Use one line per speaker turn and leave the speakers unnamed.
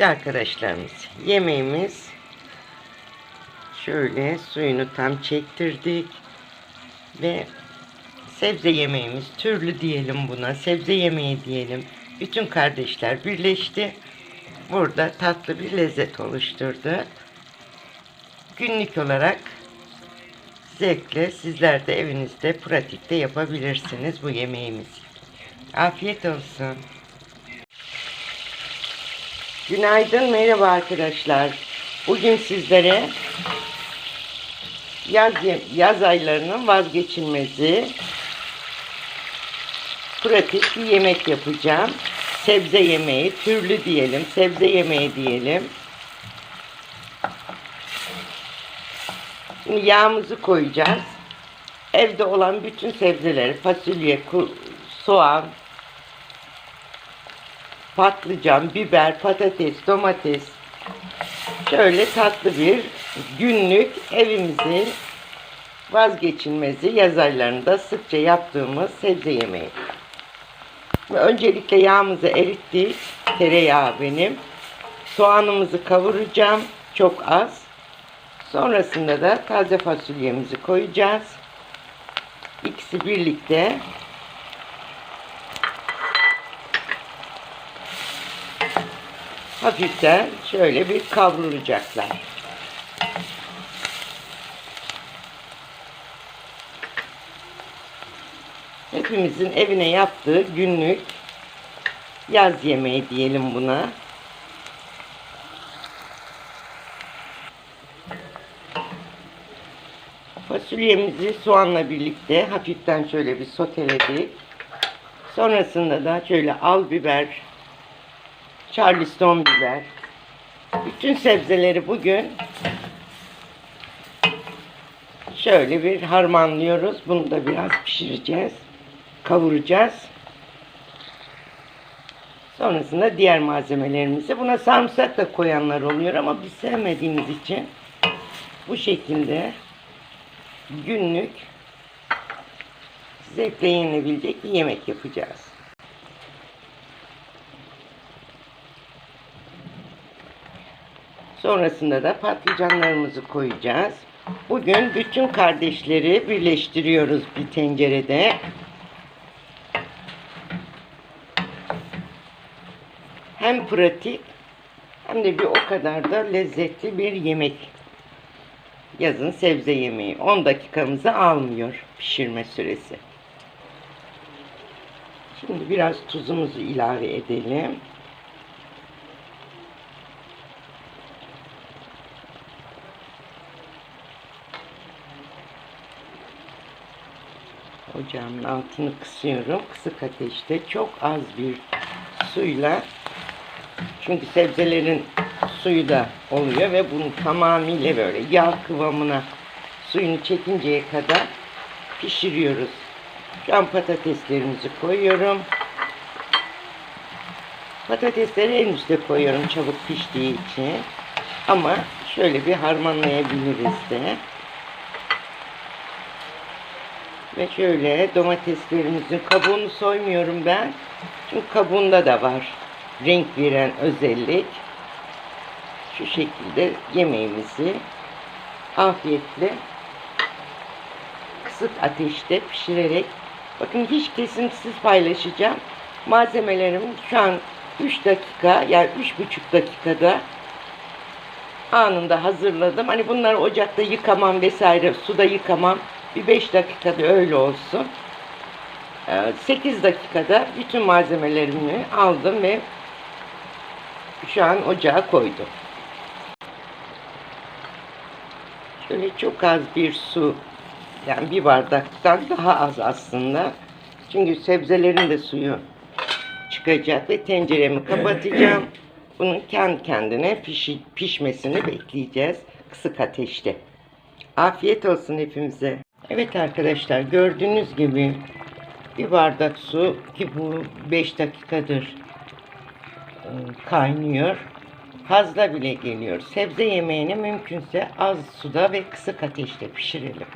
İşte arkadaşlarımız yemeğimiz. Şöyle suyunu tam çektirdik. Ve sebze yemeğimiz türlü diyelim buna. Sebze yemeği diyelim. Bütün kardeşler birleşti. Burada tatlı bir lezzet oluşturdu. Günlük olarak zevkle sizler de evinizde pratikte yapabilirsiniz bu yemeğimizi. Afiyet olsun Günaydın, merhaba arkadaşlar. Bugün sizlere yaz, yaz aylarının vazgeçilmezi pratik bir yemek yapacağım. Sebze yemeği, türlü diyelim, sebze yemeği diyelim. Şimdi yağımızı koyacağız. Evde olan bütün sebzeleri, fasulye, soğan, patlıcan, biber, patates, domates şöyle tatlı bir günlük evimizin vazgeçilmezi yaz aylarında sıkça yaptığımız sebze yemeği. Öncelikle yağımızı erittik. Tereyağı benim. Soğanımızı kavuracağım. Çok az. Sonrasında da taze fasulyemizi koyacağız. İkisi birlikte hafiften şöyle bir kavrulacaklar. Hepimizin evine yaptığı günlük yaz yemeği diyelim buna. Fasulyemizi soğanla birlikte hafiften şöyle bir soteledik. Sonrasında da şöyle al biber, Charleston biber. Bütün sebzeleri bugün şöyle bir harmanlıyoruz. Bunu da biraz pişireceğiz. Kavuracağız. Sonrasında diğer malzemelerimizi buna sarımsak da koyanlar oluyor ama biz sevmediğimiz için bu şekilde günlük zevkle yenilebilecek bir yemek yapacağız. Sonrasında da patlıcanlarımızı koyacağız. Bugün bütün kardeşleri birleştiriyoruz bir tencerede. Hem pratik hem de bir o kadar da lezzetli bir yemek. Yazın sebze yemeği. 10 dakikamızı almıyor pişirme süresi. Şimdi biraz tuzumuzu ilave edelim. Ocağımın altını kısıyorum. Kısık ateşte çok az bir suyla çünkü sebzelerin suyu da oluyor ve bunu tamamıyla böyle yağ kıvamına suyunu çekinceye kadar pişiriyoruz. Şu an patateslerimizi koyuyorum. Patatesleri en üste koyuyorum çabuk piştiği için. Ama şöyle bir harmanlayabiliriz de. Ve şöyle domateslerimizin kabuğunu soymuyorum ben. Çünkü kabuğunda da var renk veren özellik. Şu şekilde yemeğimizi afiyetle kısık ateşte pişirerek bakın hiç kesintisiz paylaşacağım. Malzemelerim şu an 3 dakika yani 3,5 dakikada anında hazırladım. Hani bunları ocakta yıkamam vesaire suda yıkamam. Bir 5 dakikada öyle olsun. 8 dakikada bütün malzemelerimi aldım ve şu an ocağa koydum. Şöyle çok az bir su yani bir bardaktan daha az aslında. Çünkü sebzelerin de suyu çıkacak ve tenceremi kapatacağım. Bunun kendi kendine piş, pişmesini bekleyeceğiz kısık ateşte. Afiyet olsun hepimize. Evet arkadaşlar gördüğünüz gibi bir bardak su ki bu 5 dakikadır e, kaynıyor. Fazla bile geliyor. Sebze yemeğini mümkünse az suda ve kısık ateşte pişirelim.